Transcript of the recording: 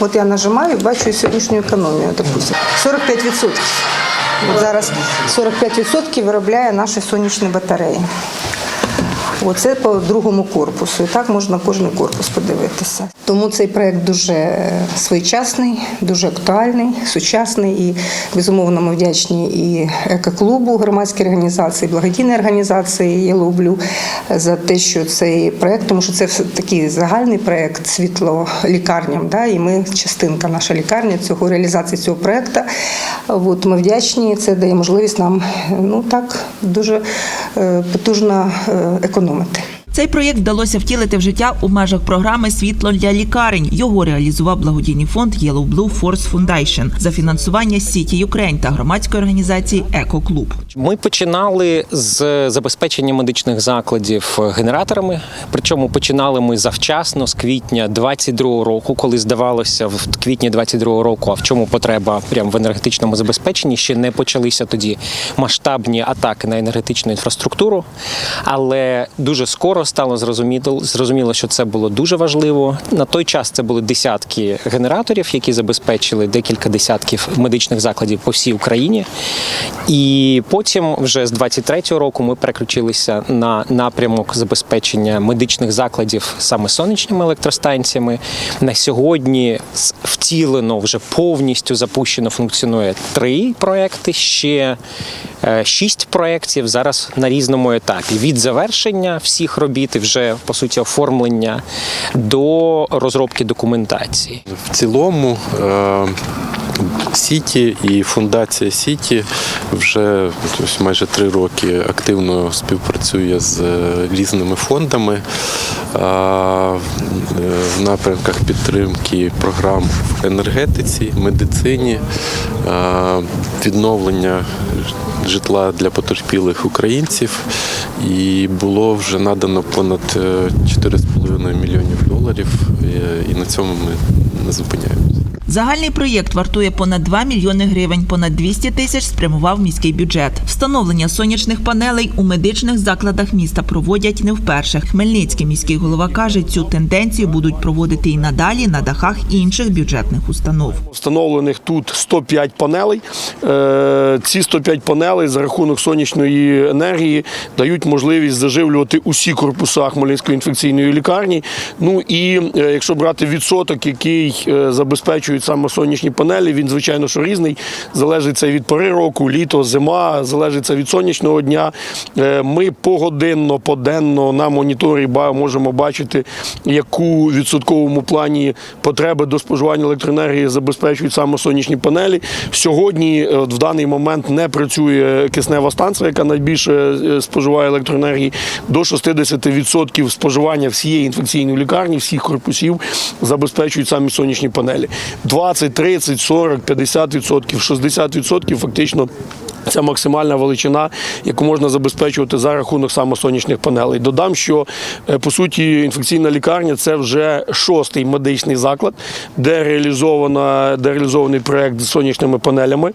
От я нажимаю, бачу сьогоднішню економію, допустим. 45%. От зараз 45% виробляє наші сонячні батареї. Оце по другому корпусу. І так можна кожен корпус подивитися. Тому цей проект дуже своєчасний, дуже актуальний, сучасний і безумовно ми вдячні і екоклубу, громадській організації, благодійній організації «Я люблю» за те, що цей проект, тому що це все такий загальний проект світло лікарням. Да, і ми частинка наша лікарня цього реалізації цього проекту. От ми вдячні. Це дає можливість нам ну так дуже потужно е, економити. Цей проєкт вдалося втілити в життя у межах програми Світло для лікарень. Його реалізував благодійний фонд Yellow Blue Force Foundation за фінансування Сіті Юкрейн та громадської організації Екоклуб. Ми починали з забезпечення медичних закладів генераторами. Причому починали ми завчасно з квітня 22 року, коли здавалося в квітні 22 року, а в чому потреба прямо в енергетичному забезпеченні. Ще не почалися тоді масштабні атаки на енергетичну інфраструктуру. Але дуже скоро стало зрозуміло, зрозуміло, що це було дуже важливо. На той час це були десятки генераторів, які забезпечили декілька десятків медичних закладів по всій Україні. І потім, вже з 23-го року, ми переключилися на напрямок забезпечення медичних закладів саме сонячними електростанціями. На сьогодні втілено вже повністю запущено функціонує три проекти. Ще шість проєктів зараз на різному етапі від завершення всіх робіт вже по суті оформлення до розробки документації. В цілому е, Сіті і фундація Сіті вже ось майже три роки активно співпрацює з е, різними фондами е, в напрямках підтримки програм в енергетиці, медицині, е, відновлення житла для потерпілих українців. І було вже надано понад е, 4,5 мільйонів доларів, і на цьому ми не зупиняємося. Загальний проєкт вартує понад 2 мільйони гривень, понад 200 тисяч спрямував міський бюджет. Встановлення сонячних панелей у медичних закладах міста проводять не вперше. Хмельницький міський голова каже, цю тенденцію будуть проводити і надалі на дахах інших бюджетних установ. Встановлених тут 105 панелей. Е, Ці 105 панелей за рахунок сонячної енергії дають можливість заживлювати усі корпуса Хмельницької інфекційної лікарні. Ну і е, якщо брати відсоток, який е, забезпечують саме сонячні панелі, він звичайно що різний. Залежить це від пори року, літо, зима, залежить це від сонячного дня. Е, Ми погодинно, поденно на моніторі можемо бачити, яку відсотковому плані потреби до споживання електроенергії забезпечують саме сонячні панелі. Сьогодні е, в даний момент не працює киснева станція, яка найбільше е, споживає електроенергії. До 60% споживання всієї інфекційної лікарні, всіх корпусів забезпечують самі сонячні панелі. 20, 30, 40, 50%, 60% фактично. Це максимальна величина, яку можна забезпечувати за рахунок саме сонячних панелей. Додам, що е, по суті інфекційна лікарня це вже шостий медичний заклад, де реалізована де реалізований проект з сонячними панелями.